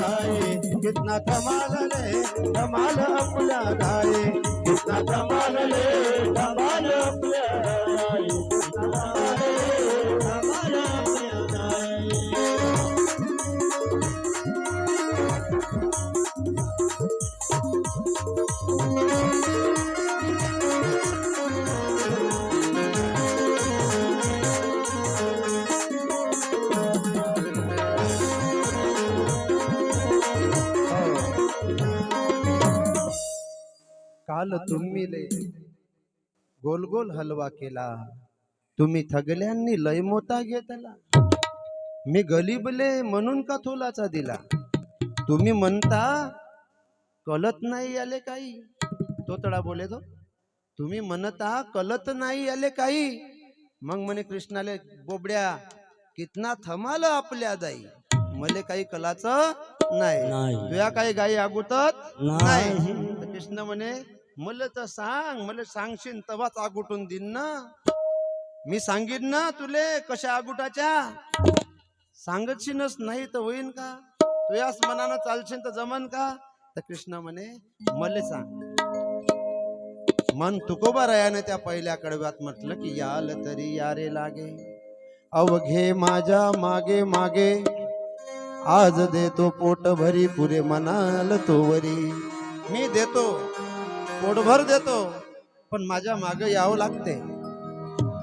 धाये कितना कमाल ले कमाल अपना धाये कितना कमाल ले कमाल अपना धाये काल तुम्ही लय गोल गोल हलवा केला. तुम्ही थगल्यांनी लय मोठा घेतला. मी गलीबले म्हणून का थोलाचा दिला? तुम्ही म्हणता कळत नाही आले काही. तो तडा बोले तो. तुम्ही म्हणता कळत नाही आले काही. मग म्हणे कृष्णाले बोबड्या कितना थमाल आपल्या दाई. मले काही कलाचं नाही. तुया काही गाई आगुतत नाही. कृष्ण म्हणे मला तर सांग मला सांगशील तवाच आगुटून देईन ना. मी सांगीन ना तुले कशा आगुटाच्या सांगतशीनच नाही तर होईन का? तुयाच मनानं चालशील तर जमन का? तर कृष्ण म्हणे मले सांग. मन तुकोबा रायाने त्या पहिल्या कडव्यात म्हटलं की याल तरी यारे लागे. अवघे माझ्या मागे मागे. आज देतो पोट भरी पुरे मनाल तो वरी मी देतो. पोटभर देतो पण माझ्या माग यावं लागते.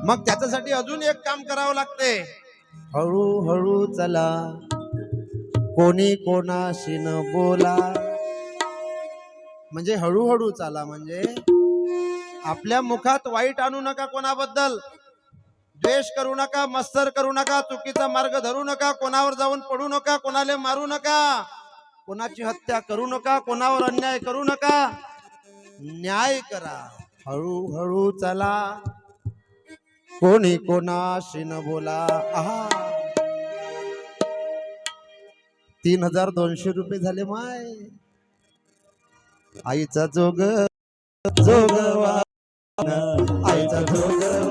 मग त्याच्यासाठी अजून एक काम करावं लागते. हळूहळू चला. कोणी कोणाशी न बोला. म्हणजे हळूहळू चाला म्हणजे आपल्या मुखात वाईट आणू नका कोणाबद्दल. द्वेष करू नका मत्सर करू नका चुकीचा मार्ग धरू नका कोणावर जाऊन पडू नका कोणाला मारू नका. कोणाची हत्या करू नका कोणावर अन्याय करू नका. न्याय करा. हळूहळू चला. कोणी कोणाशी न बोला. आहा. तीन हजार दोनशे रुपये झाले माय. आईचा जोग जोगवा आईचा जोगवा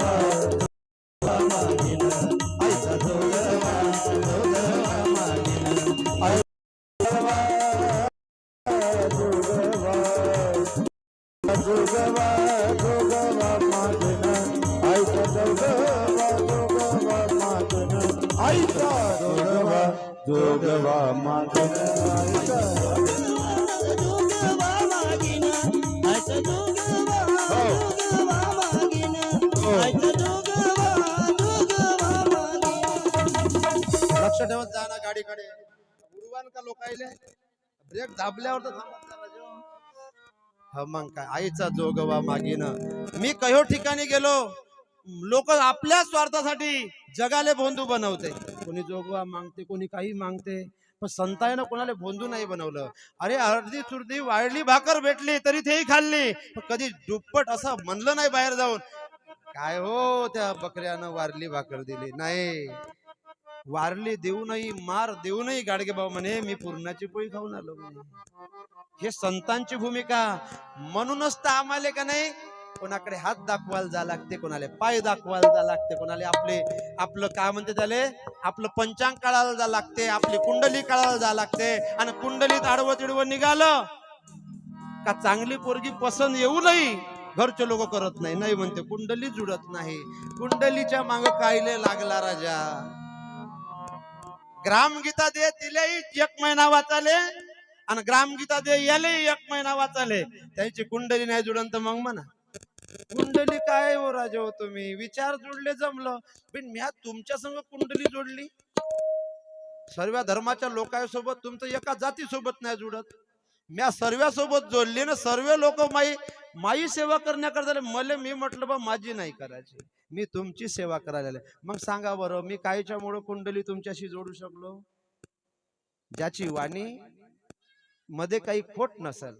लक्ष ठेवत जा ना गाडीकडे. उडवान का लोकायले? ब्रेक दाबल्यावर तर हा मग काय आईचा जोगवा मागीन. मी कयो ठिकाणी गेलो लोक आपल्या स्वार्थासाठी जगाले भोंदू बनवते. कोणी जोगवा मागते कोणी काही मागते पण संतायनं कोणाला भोंदू नाही बनवलं. अरे अर्धी चुर्दी वाळली भाकर भेटली तरी तेही खाल्ली पण कधी दुप्पट असं म्हणलं नाही बाहेर जाऊन. काय हो त्या बकऱ्यानं वारली भाकर दिली? नाही. वारली देऊनही मार देऊनही गाडगे म्हणे मी पूर्णाची पोळी खाऊन आलो हे संतांची भूमिका म्हणूनच तर आम्हाला का नाही कोणाकडे हात दाखवायला जा लागते कोणाला पाय दाखवायला जा लागते कोणाला आपले आपलं काय म्हणते त्याले आपलं पंचांग काढायला जा लागते आपली कुंडली काढायला जा लागते आणि कुंडलीत आडवं तिडवं निघालं का चांगली पोरगी पसंत येऊ नाही घरचे लोक करत नाही. नाही म्हणते कुंडली जुडत नाही. कुंडलीच्या माग कायले लागला राजा? ग्रामगीता दे तिलाही एक महिना वाचाले आणि ग्रामगीता दे याले एक महिना वाचाले. त्यांची कुंडली नाही जुडन तर मग म्हणा. कुंडली काय हो राजा हो तुम्ही? विचार जोडले जमलं. पण म्या तुमच्या संग कुंडली जोडली. सर्व धर्माच्या लोकांसोबत तुमचं एका जाती सोबत नाही जुडत. म्या सर्व्यासोबत सोबत जोडली ना सर्व लोक माई माई सेवा करण्याकरता मला मी म्हटलं बा माझी नाही करायची. मी तुमची सेवा करायला मग सांगा बरं मी कायच्यामुळं कुंडली तुमच्याशी जोडू शकलो? ज्याची वाणी मध्ये काही खोट नसेल.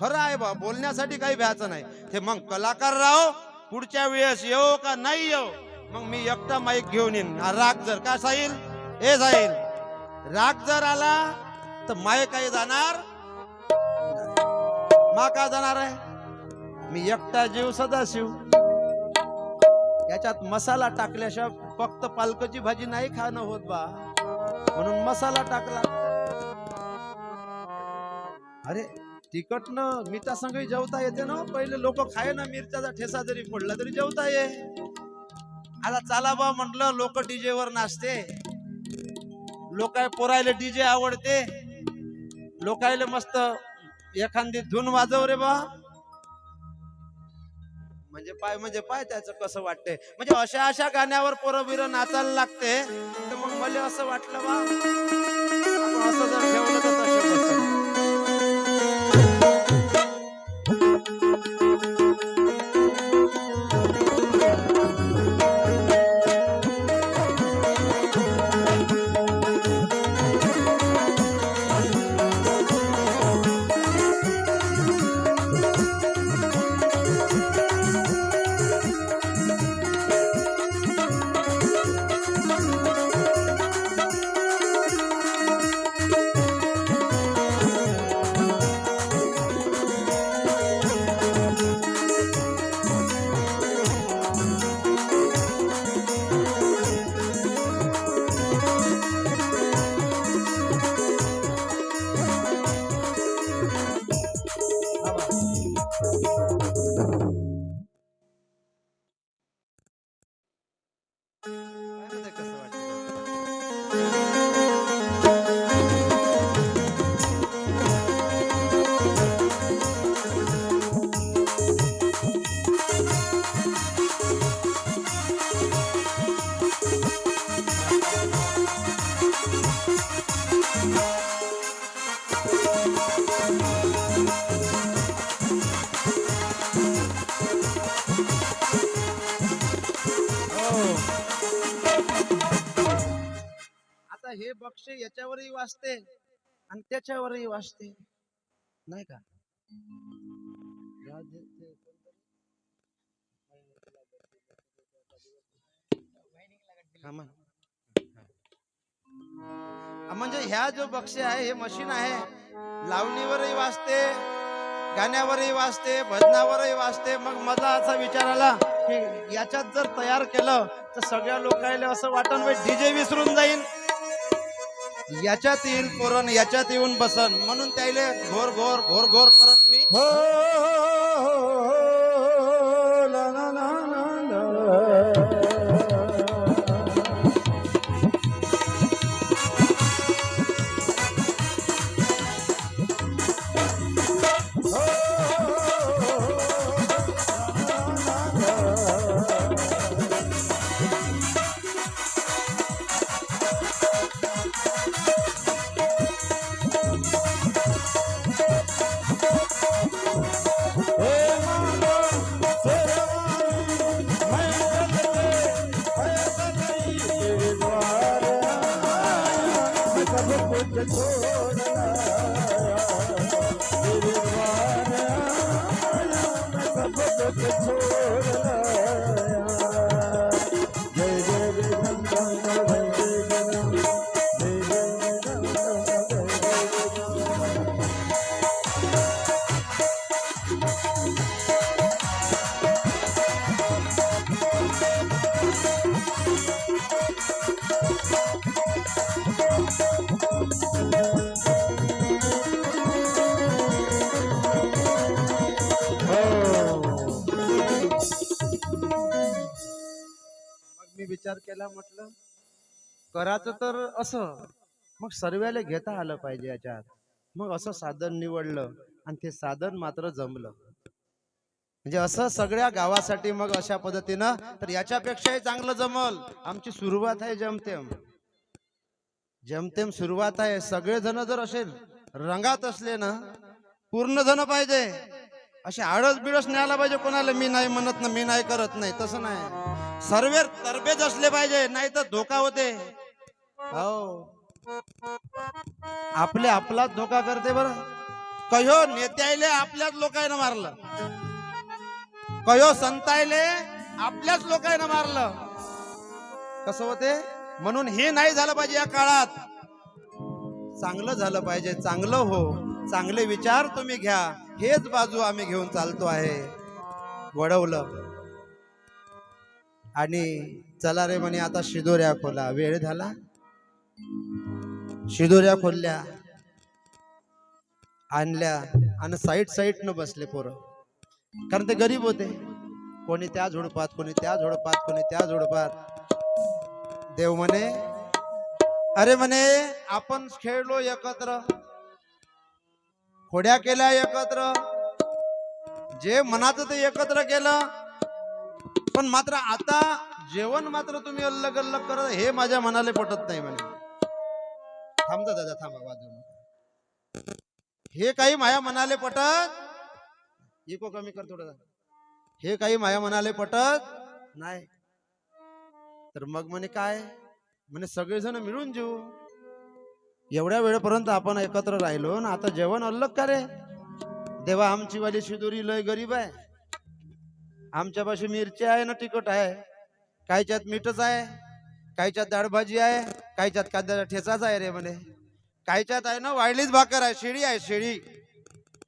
खरं आहे बा बोलण्यासाठी काही भ्यायचं नाही. ते मग कलाकार राहो पुढच्या वेळेस येऊ का नाही येऊ मग मी एकटा माईक घेऊन येईन. राग जर का साईल हे जाईल राग जर आला तर माय काही जाणार. मा का जाणार आहे? मी एकटा जीव सदाशिव. याच्यात मसाला टाकल्याशिवाय फक्त पालकची भाजी नाही खाणं होत बा. म्हणून मसाला टाकला. अरे तिकट मी मिठा संग जेवता येते ना? पहिले लोक खाय ना मिरच्याचा ठेसा जरी फोडला तरी जेवता ये. आता चला बा म्हटलं लोक डीजे वर नाचते. लोकाय पोरायला डीजे आवडते. लोकायला मस्त एखादी धून वाजव रे बा. म्हणजे पाय म्हणजे पाय त्याचं कसं वाटतंय. म्हणजे अशा अशा गाण्यावर पोरं बिरं नाचायला लागते. तर मग मला असं वाटलं बा. असं जर ठेवलं तर याच्यावरही वाचते आणि त्याच्यावरही वाचते. नाही का? म्हणजे ह्या जो बक्षी आहे हे मशीन आहे. लावणीवरही वाचते गाण्यावरही वाचते भजनावरही वाचते. मग मला असा विचार आला की याच्यात जर तयार केलं तर सगळ्या लोकांना असं वाटण डीजे विसरून जाईल याच्यात येईल पुरण याच्यात येऊन बसन. म्हणून त्याला घोर घोर घोर घोर करत मी. हो. हो, हो, हो. मी विचार केला म्हटलं करायचं तर असं. मग सर्व्याला घेता आलं पाहिजे याच्यात. मग असं साधन निवडलं आणि ते साधन मात्र जमलं. म्हणजे असं सगळ्या गावासाठी मग अशा पद्धतीनं तर याच्यापेक्षाही चांगलं जमल. आमची सुरुवात आहे जमतेम. जमतेम सुरुवात आहे. सगळे जण जर असे रंगात असले ना पूर्ण जण पाहिजे. असे आळस बिळस न्यायला पाहिजे कोणाला? मी नाही म्हणत ना मी नाही करत नाही. तसं नाही. सर्वे तरबेज असले पाहिजे नाही तर धोका होते. हो. आपले आपलाच धोका करते बर. कयो नेत्याले आपल्याच लोकांना मारलं. कयो संतायले आपल्याच लोकांना मारलं. कस होते? म्हणून हे नाही झालं पाहिजे या काळात. चांगलं झालं पाहिजे चांगलं हो. चांगले विचार तुम्ही घ्या. हेच बाजू आम्ही घेऊन चालतो आहे. वडवलं. आणि चला रे म्हणे आता शिदोऱ्या खोला. वेळ झाला? शिदोऱ्या खोलल्या आणल्या आणि साईड साईड न बसले पोरं. कारण ते गरीब होते. कोणी त्या झुडपात कोणी त्या झुडपात कोणी त्या झुडपात. देव म्हणे अरे म्हणे आपण खेळलो एकत्र. खोड्या केल्या एकत्र. जे मनाचं ते एकत्र केलं. पण मात्र आता जेवण मात्र तुम्ही अल्लग अल्लग करत हे माझ्या मनाला पटत नाही म्हणे. थांबता दादा थांबा वाजवू हे काही माझ्या मनाले पटत? इको कमी कर थोडं हे काही माझ्या मनाले पटत नाही. तर मग म्हणे काय? म्हणे सगळेजण मिळून जेऊ. एवढ्या वेळेपर्यंत आपण एकत्र राहिलो ना आता जेवण अल्लग का रे? देवा आमची वाली शिदोरी लय गरीब आहे. आमच्या पाशी मिरची आहे ना तिखट आहे. कायच्यात मीठच आहे कायच्यात दाळभाजी आहे कायच्यात कांद्याचा ठेचाच आहे रे म्हणे. कायच्यात आहे ना वाढलीच भाकर आहे शेळी आहे शेळी.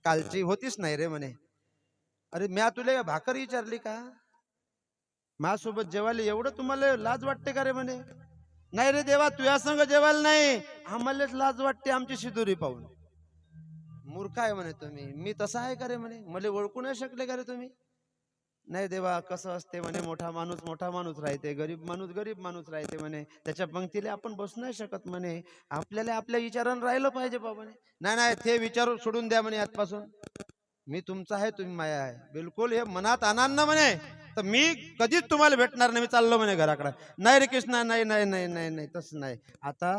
कालची होतीच नाही रे म्हणे. अरे म्या तुला भाकर विचारली का? माझ्यासोबत जेवायला एवढं तुम्हाला लाज वाटते का रे म्हणे? नाही रे देवा तुझ्या संग जेवायला नाही. आम्हालाच लाज वाटते आमची शिदुरी पाहून. मूर्ख आहे म्हणे तुम्ही. मी तसा आहे का रे म्हणे? मला ओळखू नाही शकले का रे तुम्ही? नाही देवा कसं असते म्हणे मोठा माणूस मोठा माणूस राहते गरीब माणूस गरीब माणूस राहते म्हणे. त्याच्या पंक्तीला आपण बसू नाही शकत म्हणे. आपल्याला आपल्या विचारानं राहिलं पाहिजे बा म्हणे. नाही नाही ते विचार सोडून द्या म्हणे आजपासून. मी तुमचा आहे तुम्ही माया आहे. बिलकुल हे मनात आणाल ना म्हणे. तर मी कधीच तुम्हाला भेटणार नाही. मी चाललो म्हणे घराकडे. नाही रे कृष्णा नाही नाही नाही नाही नाही तसं नाही. आता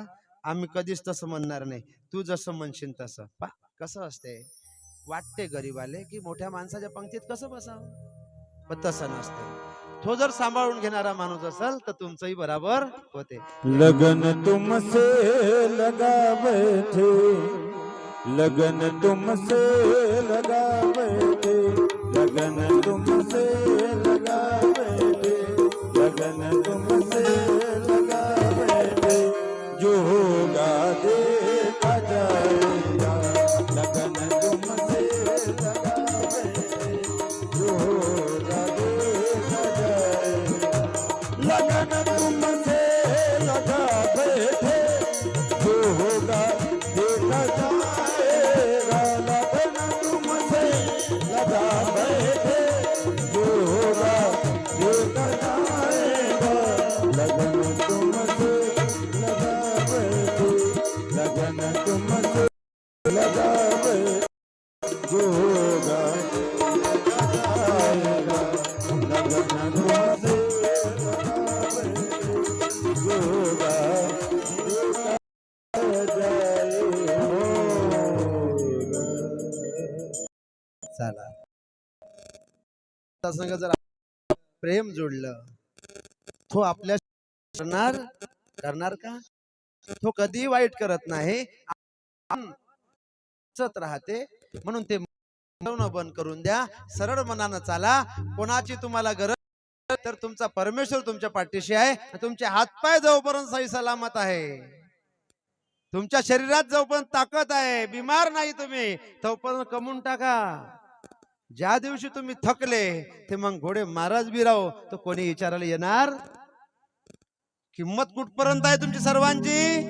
आम्ही कधीच तसं म्हणणार नाही. तू जसं म्हणशील तसं. पा कसं असते वाटते गरीबाले की मोठ्या माणसाच्या पंक्तीत कसं बसावं? पण तसं नसतं तो जर सांभाळून घेणारा माणूस असेल तर तुमचंही बराबर होते. लगन तुमसे लगा बैठे लगन तुमसे लगा बैठे लगन लगन तुमसे लगा बैठे जो होगा चला जर प्रेम जोडलं तो आपल्या करणार करणार का? तो कधी वाईट करत नाही. राहते म्हणून ते बंद करून द्या. सरळ मनानं चाला. कोणाची तुम्हाला गरज तर तुमचा परमेश्वर तुमच्या पाठीशी आहे. तुमचे हातपाय जवळपर्यंत सही सलामत आहे तुमच्या शरीरात जवळपर्यंत ताकद आहे बिमार नाही तुम्ही तोपर्यंत कमवून टाका. ज्या दिवशी तुम्ही थकले ते मग घोडे महाराज बी राहो तर कोणी विचारायला येणार? किंमत कुठपर्यंत आहे तुमची सर्वांची?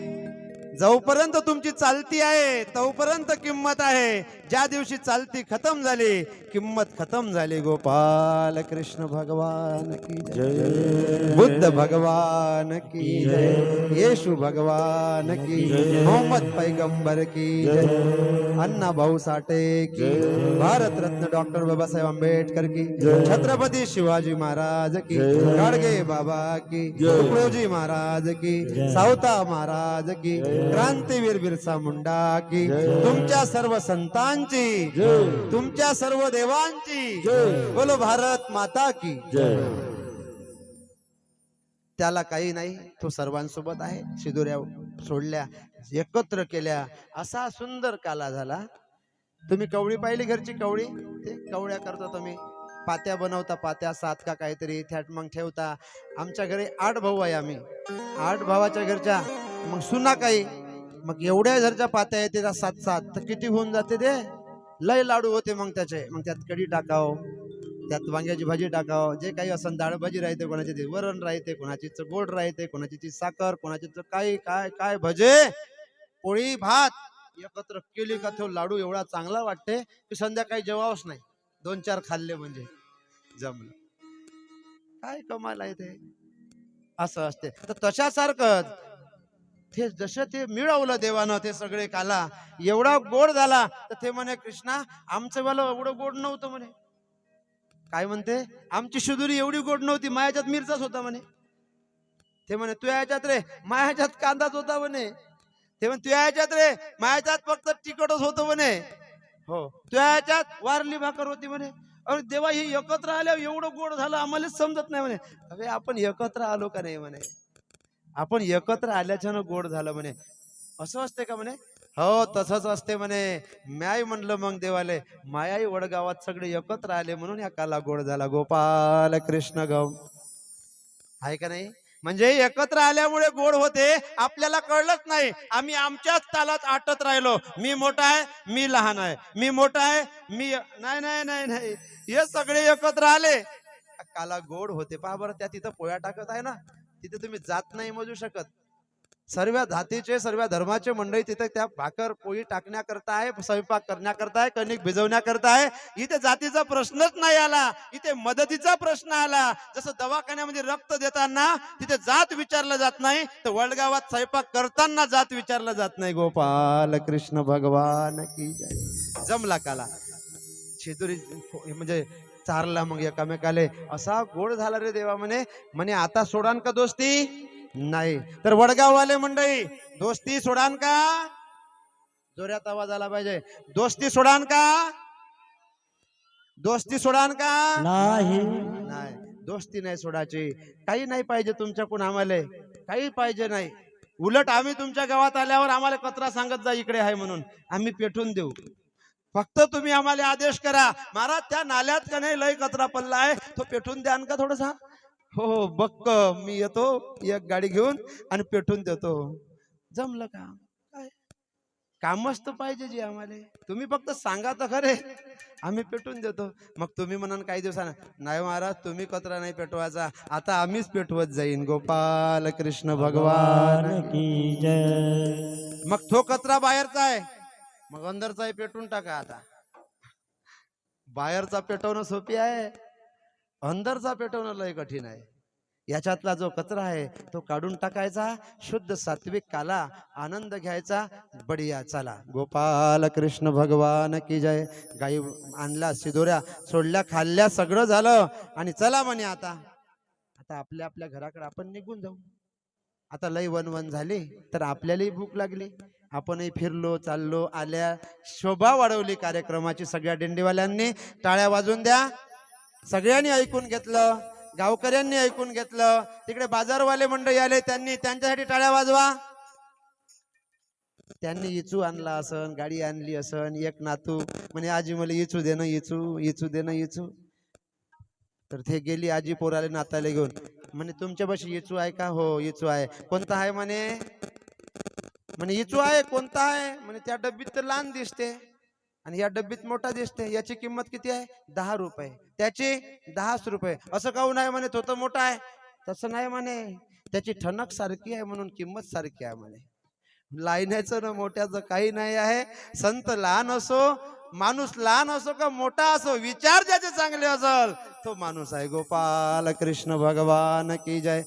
जोपर्यंत तुमची चालती आहे तोपर्यंत किंमत आहे. ज्या दिवशी चालती खतम झाली किंमत खतम झाली गोपाल कृष्ण भगवान की जय बुद्ध भगवान की जय येशू भगवान की मोहम्मद पैगंबर की जय अण्णा भाऊ साठे की भारत रत्न डॉक्टर बाबासाहेब आंबेडकर की छत्रपती शिवाजी महाराज की गाडगे बाबा की तुकडोजी महाराज की सावता महाराज की क्रांतीवीर बिरसा मुंडा की तुमच्या सर्व संतान संतांची तुमच्या सर्व देवांची. बोलो भारत माता की. त्याला काही नाही तो सर्वांसोबत आहे. शिदोऱ्या सोडल्या एकत्र केल्या. असा सुंदर काला झाला. तुम्ही कवळी पाहिली घरची कवळी? ते कवळ्या करता तुम्ही. पात्या बनवता पात्या सात का काहीतरी थ्याट मग ठेवता. आमच्या घरी आठ भाऊ आहे आम्ही. आठ भावाच्या घरच्या. मग सुना काही? मग एवढ्या घरच्या पात्या येते त्या सात सात तर किती होऊन जाते ते? लय लाडू होते मग त्याचे. मग त्यात कढी टाकाव त्यात वांग्याची भाजी टाकाव जे काही असं डाळ भाजी राहते कोणाची ती वरण राहते कोणाची गोड राहते कोणाची ती साखर कोणाची काही काय काय भजे? पोळी भात एकत्र केली का तो लाडू एवढा चांगला वाटते की संध्याकाळी जेवावंच नाही. दोन चार खाल्ले म्हणजे जमलं. काय कमाल आहे ते. असं असते. तर तशासारखंच ते जसं ते मिळवलं देवानं ते सगळे काला एवढा गोड झाला तर ते म्हणे कृष्णा आमचं वाला एवढं गोड नव्हतं म्हणे. काय म्हणते? आमची शुदुरी एवढी गोड नव्हती मायाच्यात मिरचाच होता म्हणे. ते म्हणे तू याच्यात रे मायाच्यात कांदाच होता म्हणे. ते म्हणे तू याच्यात रे मायाच्यात फक्त तिखटच होतं म्हणे. हो तू याच्यात वारली भाकर होती म्हणे. अरे देवा हे एकत्र आल्यावर एवढं गोड झालं आम्हालाच समजत नाही म्हणे. अरे आपण एकत्र आलो का नाही म्हणे? आपण एकत्र आल्याच्यानं गोड झालं म्हणे. असं असते का म्हणे? हो तसंच असते म्हणे. म्याय म्हणलं मग देवाले मायाई वडगावात सगळे एकत्र आले म्हणून या काला गोड झाला. गोपाल कृष्ण गौ. आहे का नाही? म्हणजे एकत्र आल्यामुळे गोड होते आपल्याला कळलंच नाही. आम्ही आमच्याच तालात आटत राहिलो. मी मोठा आहे मी लहान आहे. मी मोठा आहे मी नाही नाही नाही नाही. हे सगळे एकत्र आले. काला गोड होते. पहा बरं त्या तिथं पोया टाकत आहे ना. तिथे तुम्ही जात नाही मोजू शकत. सर्व जातीचे सर्व धर्माचे मंडळी तिथे त्या भाकर पोळी टाकण्याकरता आहे स्वयंपाक करण्याकरता आहे कणिक भिजवण्याकरता आहे इथे जातीचा प्रश्नच नाही आला. इथे मदतीचा प्रश्न आला. जसं दवाखान्यामध्ये रक्त देताना तिथे जात विचारलं जात नाही तर वडगावात स्वयंपाक करताना जात विचारलं जात नाही. गोपाल कृष्ण भगवान की जय. जमला काला. छेदुरी म्हणजे चारला मग एकामेकाले असा गोड झाला रे देवा म्हणे. म्हणे आता सोडान का दोस्ती? नाही. तर वडगाववाले मंडळी दोस्ती सोडान का? जोरात आवाज आला पाहिजे. दोस्ती सोडान का? दोस्ती सोडान का? नाही. नाही. दोस्ती नाही सोडायची. काही नाही पाहिजे तुमच्याकडून आम्हाला. काही पाहिजे नाही. उलट आम्ही तुमच्या गावात आल्यावर आम्हाला कचरा सांगत जा इकडे आहे म्हणून. आम्ही पेटून देऊ. फक्त तुम्ही आम्हाला आदेश करा. महाराज त्या नाल्यात का नाही लय कचरा पडला आहे तो पेटून द्यान का थोडासा? हो हो बक्क मी येतो एक गाडी घेऊन आणि पेटून देतो. जमलं का? काय? कामच तर पाहिजे जी आम्हाला. तुम्ही फक्त सांगा तर खरे. आम्ही पेटून देतो. मग तुम्ही म्हणाल काही दिवसानं नाही महाराज तुम्ही कचरा नाही पेटवायचा. आता आम्हीच पेटवत जाईन. गोपाल कृष्ण भगवान. भगवान की जय. मग तो कचरा बाहेरचा आहे. मग अंदरचाही पेटून टाका आता. बाहेरचा पेटवणं सोपी आहे अंदरचा पेटवणं लय कठीण आहे. याच्यातला जो कचरा आहे तो काढून टाकायचा शुद्ध सात्विक काला आनंद घ्यायचा बढिया चला. गोपाल कृष्ण भगवान की जय. गाई आणला शिदोऱ्या सोडल्या खाल्ल्या सगळं झालं. आणि चला म्हणे आता. आता आपल्या आपल्या घराकडे आपण निघून जाऊ. आता लय वन वन झाली तर आपल्यालाही भूक लागली. आपणही फिरलो चाललो आल्या शोभा वाढवली कार्यक्रमाची सगळ्या दिंडीवाल्यांनी. टाळ्या वाजून द्या. सगळ्यांनी ऐकून घेतलं गावकऱ्यांनी ऐकून घेतलं तिकडे बाजारवाले मंडळी आले त्यांनी त्यांच्यासाठी टाळ्या वाजवा. त्यांनी इचू आणला असन गाडी आणली असन एक नातू म्हणे आजी मला इचू दे ना इचू इचू दे ना इचू. तर ते गेली आजी पोराले नाताले घेऊन. म्हणे तुमच्यापाशी इचू आहे का? हो इचू आहे. कोणता आहे? म्हणे. म्हणे इचू आहे कोणता आहे? म्हणे त्या डब्बीत तर लहान दिसते आणि या डब्बीत मोठा दिसते. याची किंमत किती आहे? दहा रुपये. त्याची? दहाच रुपये. असं काहून आहे? म्हणे तो तर मोठा आहे. तसं नाही म्हणे. त्याची ठणक सारखी आहे म्हणून किंमत सारखी आहे म्हणे. लायण्याचं ना मोठ्याचं काही नाही आहे. संत लहान असो माणूस लहान असो का मोठा असो विचार ज्याचे चांगले असल तो माणूस आहे गोपाल. कृष्ण भगवान की जय.